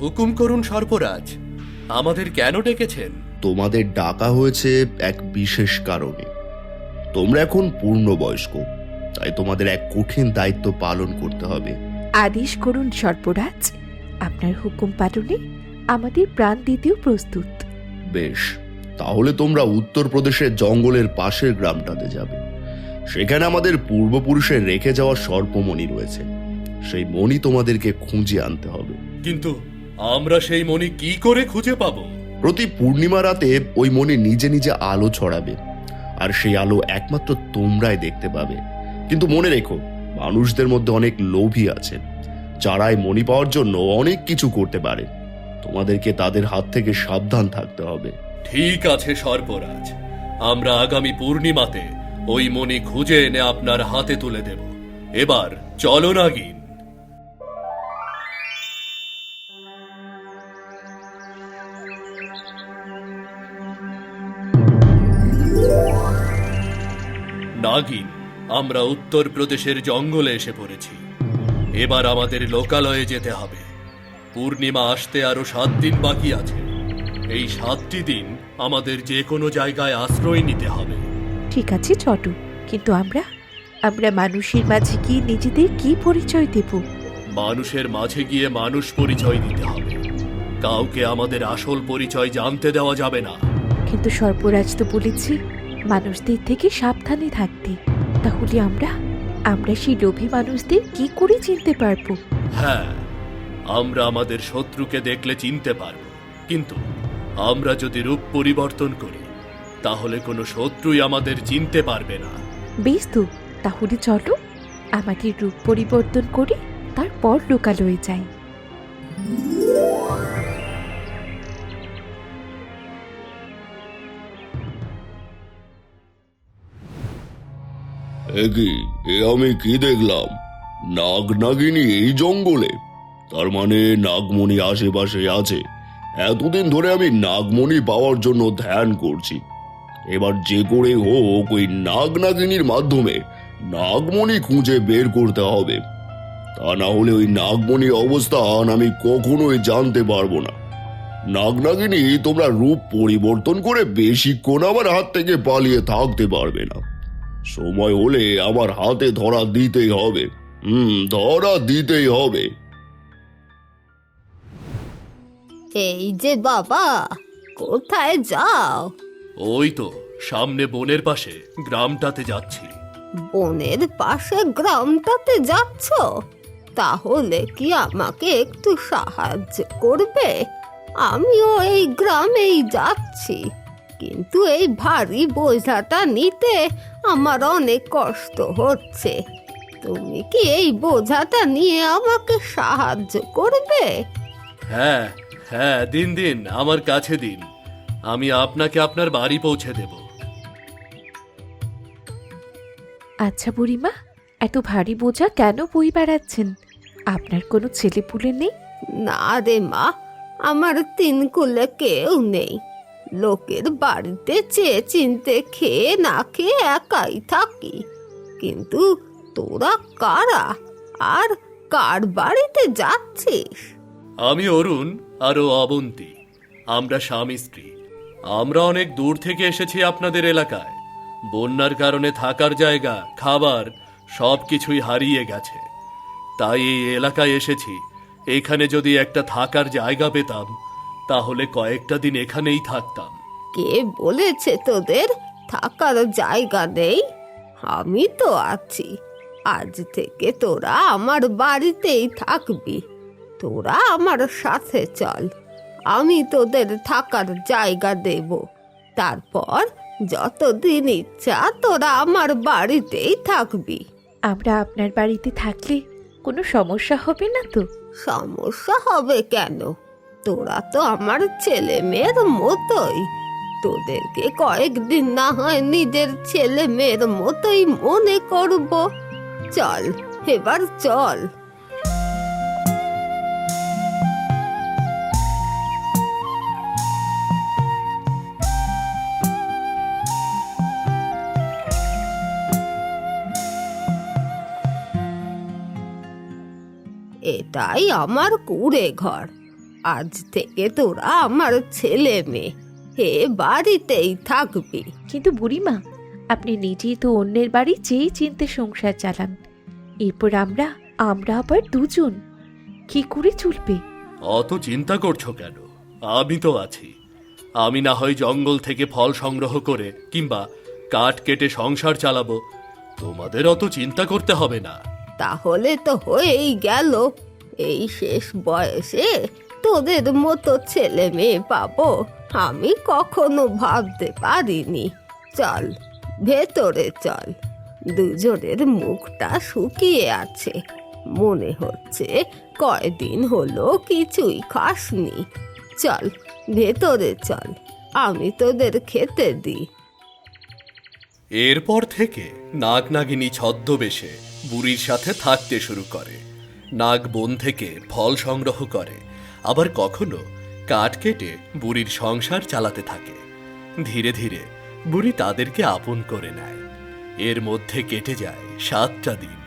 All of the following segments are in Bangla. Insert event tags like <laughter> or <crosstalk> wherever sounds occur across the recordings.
হুকুম করুন সর্পরাজ আমাদের কেন ডেকেছেন? তোমাদের ডাকা হয়েছে এক বিশেষ কারণে। তোমরা এখন পূর্ণবয়স্ক তাই তোমাদের এক কঠিন দায়িত্ব পালন করতে হবে। আদেশ করুন সর্পরাজ আপনার হুকুম পালনে আমাদের প্রাণ দিতেও প্রস্তুত। বেশ তাহলে তোমরা উত্তরপ্রদেশের জঙ্গলের পাশের গ্রামটাতে যাবে। সেখানে আমাদের পূর্বপুরুষের রেখে যাওয়া সর্পমণি রয়েছে। সেই মণি তোমাদেরকে খুঁজে আনতে হবে। কিন্তু আমরা সেই মণি কি করে খুঁজে পাব? প্রতি পূর্ণিমা রাতে ওই মণি নিজে নিজে আলো ছড়াবে। আর সেই আলো একমাত্র তোমরাই দেখতে পাবে। কিন্তু মনে রেখো মানুষদের মধ্যে অনেক লোভী আছে যারা এই মণি পাওয়ার জন্য অনেক কিছু করতে পারে। তোমাদেরকে তাদের হাত থেকে সাবধান থাকতে হবে। ঠিক আছে সর্পরাজ। আমরা আগামী পূর্ণিমাতে ওই মণি খুঁজে এনে আপনার হাতে তুলে দেব। এবার চলো নাগিন নাগিন আমরা উত্তরপ্রদেশের জঙ্গলে এসে পড়েছি। এবার আমাদের লোকালয়ে যেতে হবে। পূর্ণিমা আসতে আরও সাত দিন বাকি আছে। এই সাতটি দিন আমাদের যে কোনো জায়গায় আশ্রয় নিতে হবে। ঠিক আছে চটু। কিন্তু আমরা? আমরা মানুষের মাঝে গিয়ে নিজেদের কি পরিচয় দেব? মানুষের মাঝে গিয়ে মানুষ পরিচয় দিতে হবে। কাউকে আমাদের আসল পরিচয় জানতে দেওয়া যাবে না। কিন্তু সর্পরাজ তো বলেছে মানুষদের থেকে সাবধানে থাকতে। তাহলে আমরা আমরা সেই লোভী মানুষদের কি করে চিনতে পারব? হ্যাঁ আমরা আমাদের শত্রুকে দেখলে চিনতে পারব। কিন্তু আমরা যদি রূপ পরিবর্তন করি তাহলে কোনো শত্রুই আমাদের চিনতে পারবে না। বেশ তো তাহলে চলো আমাদের রূপ পরিবর্তন করে তারপর লোকালয়ে যাই। এ আমি কি দেখলাম? নাগ নাগিনী এই জঙ্গলে। তার মানে নাগমণি আশেপাশে আছে। এতদিন ধরে আমি নাগমণি পাওয়ার জন্য ধ্যান করছি। এবার যে করে হোক ওই নাগ নাগিনীর মাধ্যমে নাগমণি খুঁজে বের করতে হবে। তা না হলে ওই নাগমণির অবস্থান আমি কখনোই জানতে পারব না। নাগনাগিনী তোমরা রূপ পরিবর্তন করে বেশিক্ষণ আমার হাত থেকে পালিয়ে থাকতে পারবে না। সময় হলে আমার হাতে ধরা দিতেই হবে। হুম ধরা দিতেই হবে। এই যে বাবা কোথায় যাও? ওই তো সামনে বনের পাশে গ্রামটাতে যাচ্ছি। বনের পাশে গ্রামটাতে যাচ্ছ? তাহলে কি আমাকে একটু সাহায্য করবে? আমিও এই গ্রামেই যাচ্ছি। কিন্তু এই ভারী বোঝাটা নিতে আমার অনেক কষ্ট হচ্ছে। তুমি কি এই বোঝাটা নিয়ে আমাকে সাহায্য করবে? হ্যাঁ হ্যাঁ দিন দিন আমার কাছে দিন। আমি আপনাকে আপনার বাড়ি পৌঁছে দেব। আচ্ছা বুড়িমা এত ভারী বোঝা কেন বই বেড়াচ্ছেন? আপনার কোনো ছেলে পুলে নেই? না রে মা আমার তিন কুলে কেউ নেই। লোকের বাড়িতে চেয়ে চিনতে খেয়ে না খেয়ে একাই থাকি। কিন্তু তোরা কারা? আর কার বাড়িতে যাচ্ছিস? আমি অরুণ, আর ও অবন্তী। আমরা স্বামী স্ত্রী। আমরা অনেক দূর থেকে এসেছি আপনাদের এলাকায়। বন্যার কারণে থাকার জায়গা, খাবার সব কিছুই হারিয়ে গেছে। তাই এই এলাকায় এসেছি। এখানে যদি একটা থাকার জায়গা পেতাম তাহলে কয়েকটা দিন এখানেই থাকতাম। কে বলেছে তোদের? থাকার জায়গা নেই। আমি তো আছি। আজ থেকে তোরা আমার বাড়িতেই থাকবি। তোরা আমার সাথে চল। আমি তোদের থাকার জায়গা দেব। তারপর যতদিন ইচ্ছা তোরা আমার বাড়িতেই থাকবি। আমরা আপনার বাড়িতে থাকলে কোনো সমস্যা হবে না তো? সমস্যা হবে কেন? তোরা তো আমার ছেলে মেয়ের মতোই। তোদেরকে কয়েকদিন না হয় নিজের ছেলে মেয়ের মতোই মনে করব। চল, এবার চল। এটাই আমার কুড়ে ঘর। আজ থেকে তোরা আমার ছেলে মেয়ে। হে বাড়িতেই থাকবি। কিন্তু বুড়িমা আপনি নিজেই তো অন্যের বাড়ি যেই চিনতে সংসার চালান। এরপর আমরা আমরা আবার দুজন। কি করে চলবে? অত চিন্তা করছ কেন? আমি তো আছি। আমি না হয় জঙ্গল থেকে ফল সংগ্রহ করে কিংবা কাঠ কেটে সংসার চালাবো। তোমাদের অত চিন্তা করতে হবে না। তাহলে তো হয়েই গেল। এই শেষ বয়সে তোদের মতো ছেলে মেয়ে পাবো, আমি কখনো ভাবতে পারিনি। চল, ভেতরে চল। দুজনের মুখটা শুকিয়ে আছে। মনে হচ্ছে কয়দিন হলো কিছুই খাসনি। চল, ভেতরে চল, আমি তোদের খেতে দিই। এরপর থেকে নাগ নাগিনী ছদ্মবেশে বুড়ির সাথে থাকতে শুরু করে। নাগ বন থেকে ফল সংগ্রহ করে। আবার কখনো কাঠ কেটে বুড়ির সংসার চালাতে থাকে। ধীরে ধীরে বুড়ি তাদেরকে আপন করে নেয়। এর মধ্যে কেটে যায় সাতটা দিন।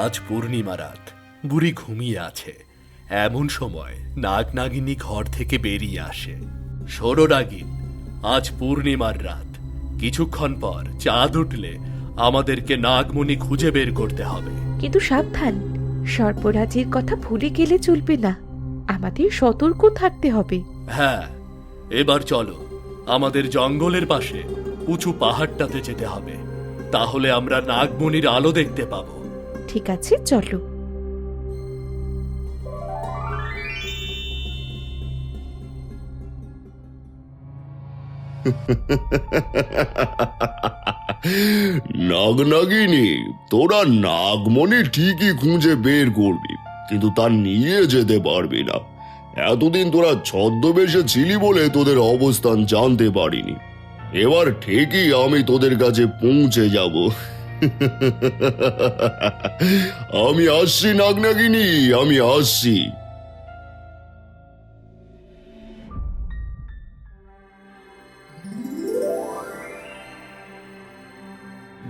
আজ পূর্ণিমা রাত। বুড়ি ঘুমিয়ে আছে। এমন সময় নাগ নাগিনী ঘর থেকে বেরিয়ে আসে। সরো নাগিন আজ পূর্ণিমার রাত। কিছুক্ষণ পর চাঁদ উঠলে আমাদেরকে নাগমণি খুঁজে বের করতে হবে। কিন্তু সাবধান, সর্পরাজের কথা ভুলে গেলে চলবে না। আমাদের সতর্ক থাকতে হবে। হ্যাঁ এবার চলো আমাদের জঙ্গলের পাশে উঁচু পাহাড়টাতে যেতে হবে। তাহলে আমরা নাগমণির আলো দেখতে পাবো। ঠিক আছে চলো। নাগনাগিনী তোরা নাগমণি ঠিকই খুঁজে বের করবি। কিন্তু তা নিয়ে যেতে পারবি না। এতদিন তোরা ছদ্মবেশে ছিলি বলে তোদের অবস্থান জানতে পারিনি। এবার ঠিকই আমি তোদের কাছে পৌঁছে যাব। আমি আসছি, নাগনাগিনী, আমি আসছি।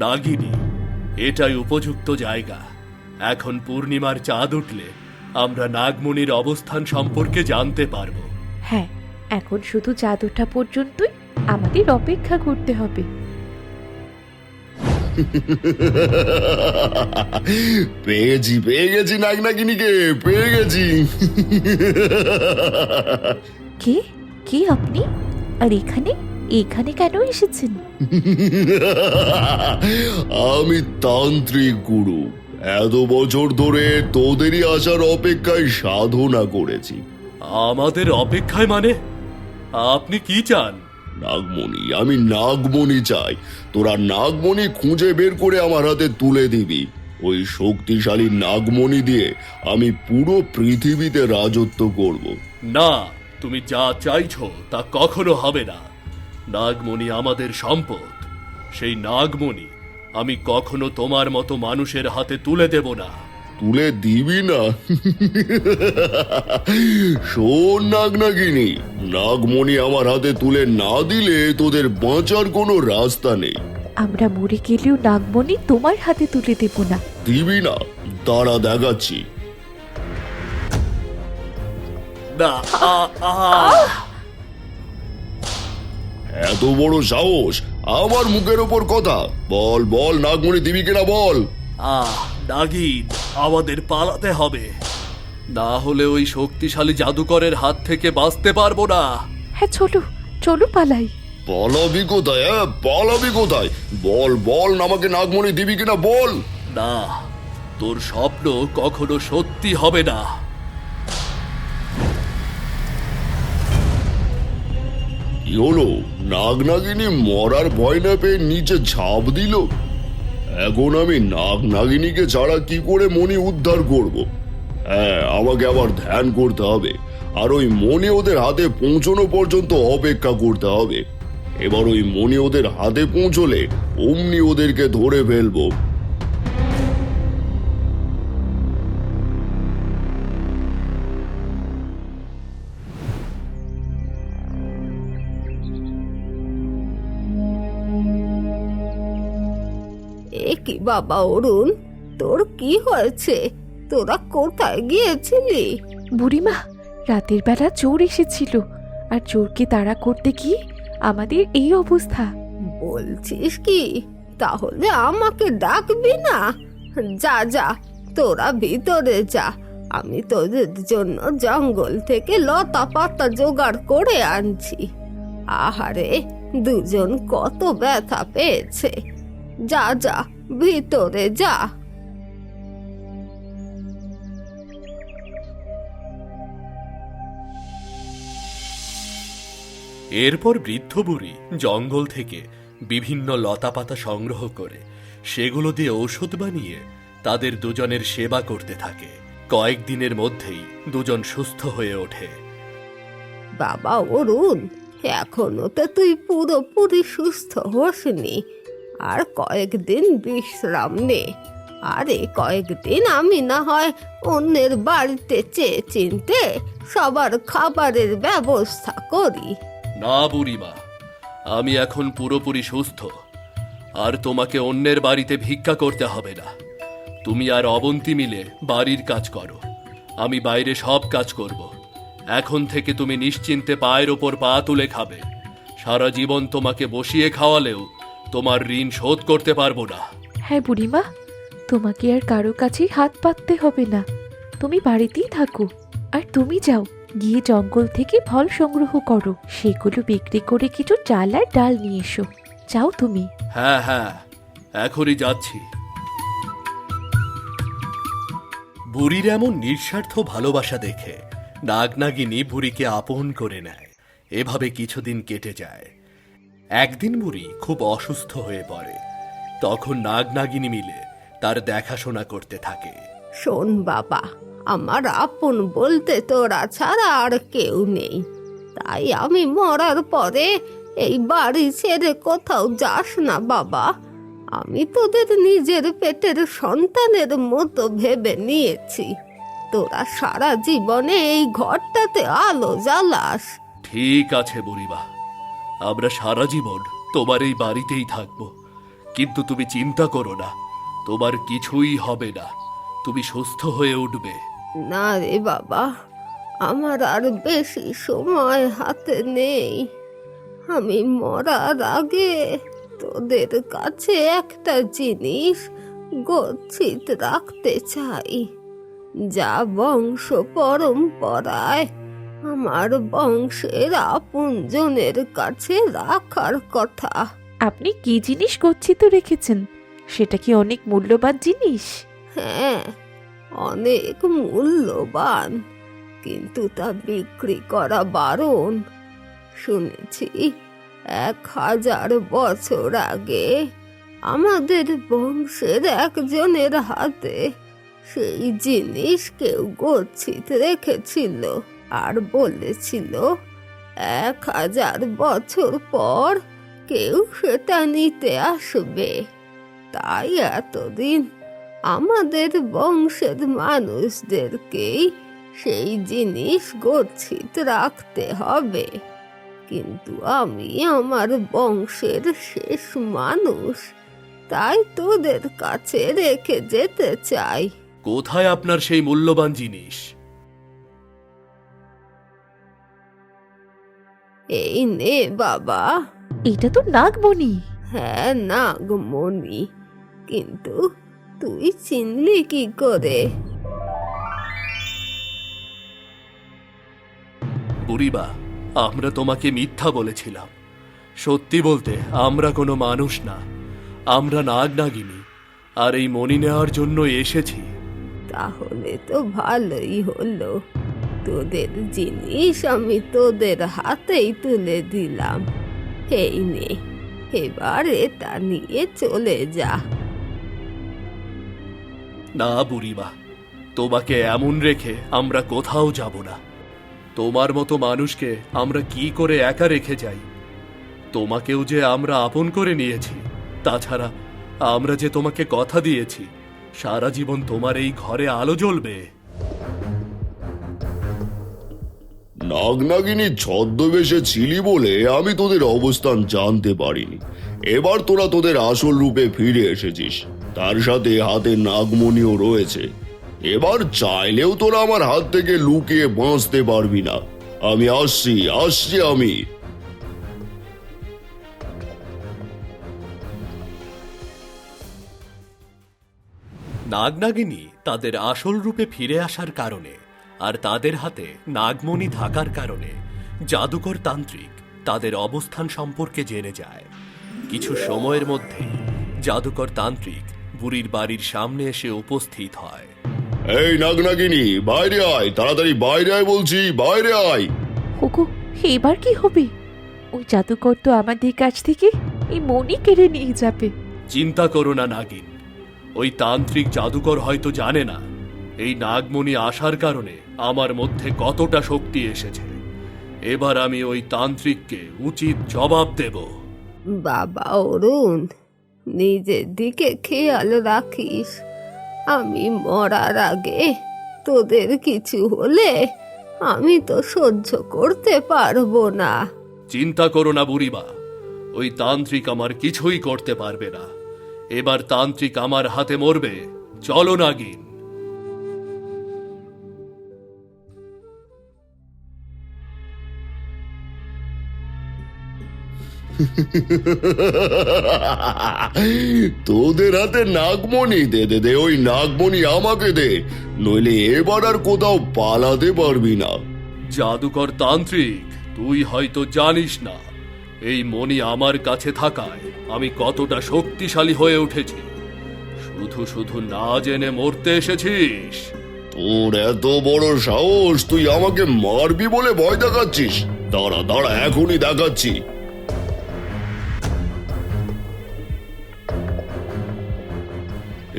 নাগিনী, এটাই উপযুক্ত জায়গা। এখন পূর্ণিমার চাঁদ উঠলে আমরা নাগমণির অবস্থান সম্পর্কে জানতে পারব। হ্যাঁ এখন শুধু চাঁদ ওঠা পর্যন্তই আমাদের অপেক্ষা করতে হবে। <laughs> পেয়েছি পেয়ে গেছি নাগনাগিনীকে পেয়ে গেছি <laughs> কে? কে আপনি? আর এখানে এখানে কেন এসেছেন? <laughs> আমি তান্ত্রিক গুরু। এত বছর ধরে তোদেরই আসার অপেক্ষায় সাধনা করেছি। আমাদের অপেক্ষায় মানে? আপনি কি চান? নাগমণি আমি নাগমণি চাই। তোরা নাগমণি খুঁজে বের করে আমার হাতে তুলে দিবি। ওই শক্তিশালী নাগমণি দিয়ে আমি পুরো পৃথিবীতে রাজত্ব করব। না তুমি যা চাইছো তা কখনো হবে না। নাগমণি আমাদের সম্পদ। সেই নাগমণি আমি কখনো তোমার মতো মানুষের হাতে তুলে দেব না। তুলে দিবি না? শোন নাগনাগিনী নাগমণি আমার হাতে তুলে না দিলে তোদের বাঁচার কোনো রাস্তা নেই। আমরা মরে গেলেও নাগমণি তোমার হাতে তুলে দেব না। দিবি না? তারা দেখাচ্ছি। না। এত বড় সাহস! আমার মুখের ওপর কথা। বল বল নাগমণি দিবি কিনা বল? আহ নাগিন আমাদের পালাতে হবে। না হলে ওই শক্তিশালী জাদুকরের হাত থেকে বাঁচতে পারব না। হ্যাঁ চলো চলো পালাই। পালাবি কোথায় হ্যাঁ? পালাবি কোথায়? বল বল আমাকে নাগমণি দিবি কিনা বল? না তোর স্বপ্ন কখনো সত্যি হবে না। কি হলো, নাগনাগিনী মরার ভয় না পেয়ে নিচে ঝাঁপ দিল। এখন আমি নাগ নাগিনীকে ছাড়া কি করে মণি উদ্ধার করব? হ্যাঁ আমাকে আবার ধ্যান করতে হবে। আর ওই মণি ওদের হাতে পৌঁছানো পর্যন্ত অপেক্ষা করতে হবে। এবার ওই মণি ওদের হাতে পৌঁছলে অমনি ওদেরকে ধরে ফেলব। কি বাবা অরুণ? তোর কি হয়েছে? তোরা কোথায় গিয়েছিলি? বুড়িমা রাতের বেলা চোর এসেছিল। আর চোরকে তাড়া করতে গিয়ে আমাদের এই অবস্থা? বলছিস কি? তাহলে আমাকে ডাকবি না? যা যা তোরা ভিতরে যা। আমি তোদের জন্য জঙ্গল থেকে লতা পাতা জোগাড় করে আনছি। আহারে দুজন কত ব্যথা পেয়েছে। যা যা ভিতরে যা। এরপর বৃদ্ধ বুড়ি জঙ্গল থেকে বিভিন্ন লতাপাতা সংগ্রহ করে সেগুলো দিয়ে ঔষধ বানিয়ে তাদের দুজনের সেবা করতে থাকে। কয়েকদিনের মধ্যেই দুজন সুস্থ হয়ে ওঠে। বাবা অরুণ এখনও তো তুই পুরোপুরি সুস্থ হোসনি। আর কয়েকদিন বিশ্রাম নে। আর কয়েকদিন আমি না হয় অন্যের বাড়িতে চেয়ে চিনতে সবার খাবারের ব্যবস্থা করি। না বুড়িমা, আমি এখন পুরোপুরি সুস্থ। আর তোমাকে অন্যের বাড়িতে ভিক্ষা করতে হবে না। তুমি আর অবন্তি মিলে বাড়ির কাজ করো। আমি বাইরে সব কাজ করব। এখন থেকে তুমি নিশ্চিন্তে পায়ের ওপর পা তুলে খাবে। সারা জীবন তোমাকে বসিয়ে খাওয়ালেও তোমার ঋণ শোধ করতে পারব না। হ্যাঁ বুড়িমা তোমাকে আর কারও কাছেই হাত পাততে হবে না। তুমি বাড়িতেই থাকো আর তুমি যাও গিয়ে জঙ্গল থেকে ফল সংগ্রহ করো। সেগুলো বিক্রি করে কিছু চাল আর ডাল নিয়ে এসো। যাও তুমি। হ্যাঁ হ্যাঁ এখনই যাচ্ছি। বুড়ির এমন নিঃস্বার্থ ভালোবাসা দেখে নাগনাগিনী বুড়িকে আপন করে নেয়। এভাবে কিছুদিন কেটে যায়। একদিন বুড়ি খুব অসুস্থ হয়ে পড়ে। তখন নাগনাগিনী মিলে তার দেখাশোনা করতে থাকে। শোন বাবা আমার আপন বলতে তোরা ছাড়া আর কেউ নেই। তাই আমি মরার পরে এই বাড়ি ছেড়ে কোথাও যাস না বাবা। আমি তোদের নিজের পেটের সন্তানের মতো ভেবে নিয়েছি। তোরা সারা জীবনে এই ঘরটাতে আলো জ্বালাস। ঠিক আছে বুড়িমা। আমরা সারা জীবন তোমার এই বাড়িতেই থাকব। কিন্তু তুমি চিন্তা করো না, তোমার কিছুই হবে না। তুমি সুস্থ হয়ে উঠবে। না রে বাবা, আমার আর বেশি সময় হাতে নেই। আমি মরার আগে তোদের কাছে একটা জিনিস গচ্ছিত রাখতে চাই। যা বংশ পরম্পরায় আমার বংশের আপনজনের কাছে রাখার কথা। আপনি কি জিনিস গচ্ছিত রেখেছেন? সেটা কি অনেক মূল্যবান জিনিস? হ্যাঁ অনেক মূল্যবান কিন্তু তা বিক্রি করা বারণ। শুনেছি এক হাজার বছর আগে আমাদের বংশের একজনের হাতে সেই জিনিস কেউ গচ্ছিত রেখেছিল। আর বলেছিল, এক হাজার বছর পর কেউ সেটা নিতে আসবে। তাই এতদিন আমাদের বংশের মানুষদেরকেই সেই জিনিস গচ্ছিত রাখতে হবে। কিন্তু আমি আমার বংশের শেষ মানুষ, তাই তোদের কাছে রেখে যেতে চাই। কোথায় আপনার সেই মূল্যবান জিনিস? এই নে বাবা। এটা তো নাগমণি। হ্যাঁ নাগমণি। কিন্তু তুই চিনলি কি করে? বুড়িবা আমরা তোমাকে মিথ্যা বলেছিলাম। সত্যি বলতে আমরা কোনো মানুষ না। আমরা নাগ নাগিনী আর এই মণি নেওয়ার জন্য এসেছি। তাহলে তো ভালোই হলো। তোদের জিনিস আমি তোদের হাতেই তুলে দিলাম। এই নে, এবার এটা নিয়ে চলে যা। না বুড়িমা, তোমাকে এমন রেখে আমরা কোথাও যাব না। তোমার মতো মানুষকে আমরা কি করে একা রেখে যাই? তোমাকেও যে আমরা আপন করে নিয়েছি, তাছাড়া আমরা যে তোমাকে কথা দিয়েছি, সারা জীবন তোমার এই ঘরে আলো জ্বলবে। নাগনাগিনী ছদ্মবেশে ছিলি বলে আমি তোদের অবস্থান জানতে পারিনি। এবার তোরা তোদের আসল রূপে ফিরে এসেছিস। তার সাথে হাতে নাগমণিও রয়েছে। এবার চাইলেও তোরা আমার হাত থেকে লুকিয়ে বাঁচতে পারবি না। আমি আসছি আসছি আমি। নাগনাগিনী তাদের আসল রূপে ফিরে আসার কারণে আর তাদের হাতে নাগমণি থাকার কারণে জাদুকর তান্ত্রিক তাদের অবস্থান সম্পর্কে জেনে যায়। কিছু সময়ের মধ্যে জাদুকর তান্ত্রিক বুড়ির বাড়ির সামনে এসে উপস্থিত হয়। এই নাগনাগিনী বাইরে আয় তাড়াতাড়ি বাইরে আয় বলছি বাইরে আয়। ওগো এবার কি হবে? ওই জাদুকর তো আমাদের কাছ থেকে এই মনি কেড়ে নিয়ে যাবে। চিন্তা করো না নাগিন। ওই তান্ত্রিক জাদুকর হয়তো জানে না এই নাগমণি আসার কারণে আমার মধ্যে কতটা শক্তি এসেছে। এবার আমি ওই তান্ত্রিককে উচিত জবাব দেব। বাবা অরুণ নিজের দিকে খেয়াল রাখিস। আমি মরার আগে তোদের কিছু হলে আমি তো সহ্য করতে পারব না। চিন্তা করো না বুড়িমা ওই তান্ত্রিক আমার কিছুই করতে পারবে না। এবার তান্ত্রিক আমার হাতে মরবে চলো নাগিন। তোদের হাতে নাগমণি দে দে দে ওই নাগমণি আমাকে দে। নইলে এবার আর কোথাও পালাতে পারবি না। জাদুকর তান্ত্রিক তুই হয়তো জানিস না এই মণি আমার কাছে থাকায় আমি কতটা শক্তিশালী হয়ে উঠেছি। শুধু শুধু না জেনে মরতে এসেছিস। তোর এত বড় সাহস তুই আমাকে মারবি বলে ভয় দেখাচ্ছিস। দাঁড়া দাঁড়া এখনই দেখাচ্ছি।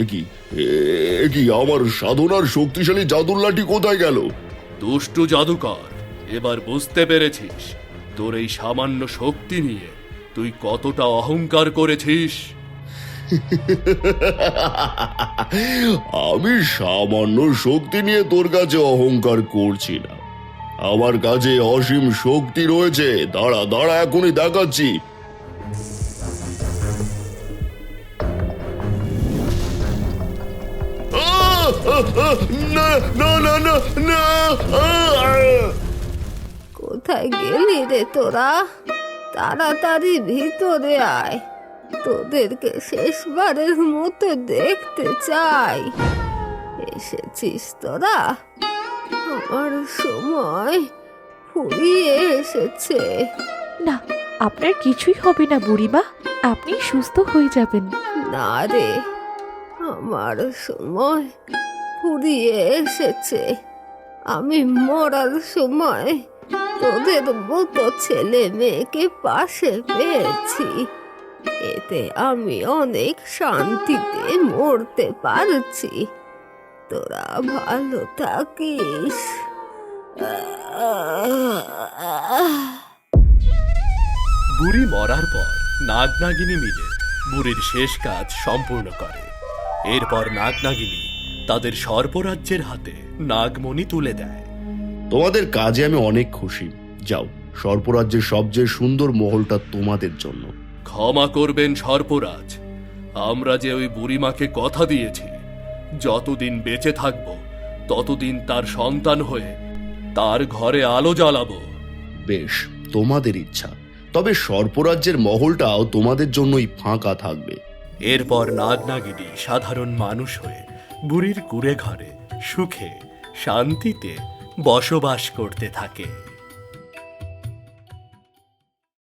কি? এ- কি আমার সাধনার শক্তিশালী জাদুর লাঠি কোথায় গেল? দুষ্টু জাদুকর এবার বুঝতে পেরেছিস তোর এই সামান্য শক্তি নিয়ে তুই কতটা অহংকার করেছিস। আমি সামান্য শক্তি নিয়ে তোর কাছে অহংকার করছি না। আমার কাছে অসীম শক্তি রয়েছে। দাঁড়া দাঁড়া এখনই দেখাচ্ছি। না না না না না কোথায় গেলি রে তোরা? তাড়াতাড়ি ভিতরে আয়। তোদেরকে শেষবারের মতো দেখতে চাই। এসেছিস তোরা? আমার সময় ফুরিয়ে এসেছে। না আপনার কিছুই হবে না বুড়িমা। আপনি সুস্থ হয়ে যাবেন। না রে আমার সময় ফুরিয়ে এসেছে। আমি মরার সময় তোদের মতো ছেলে মেয়েকে পাশে পেয়েছি। এতে আমি অনেক শান্তিতে মরতে পারছি। তোরা ভালো থাকিস। বুড়ি মরার পর নাগনাগিনী মিলে বুড়ির শেষ কাজ সম্পূর্ণ করে। এরপর নাগনাগিনী তাদের সর্পরাজ্যের হাতে নাগমণি তুলে দেয়। তোমাদের কাজে আমি অনেক খুশি। যাও সর্পরাজ্যের সবচেয়ে সুন্দর মহলটা তোমাদের জন্য। ক্ষমা করবেন সর্পরাজ। আমরা যে ওই বুড়িমাকে কথা দিয়েছি যতদিন বেঁচে থাকব ততদিন তার সন্তান হয়ে তার ঘরে আলো জ্বালাবো। বেশ তোমাদের ইচ্ছা। তবে সর্পরাজ্যের মহলটাও তোমাদের জন্যই ফাঁকা থাকবে। এরপর নাগনাগিনী সাধারণ মানুষ হয়ে বুড়ির কুড়ে ঘরে সুখে শান্তিতে বসবাস করতে থাকে।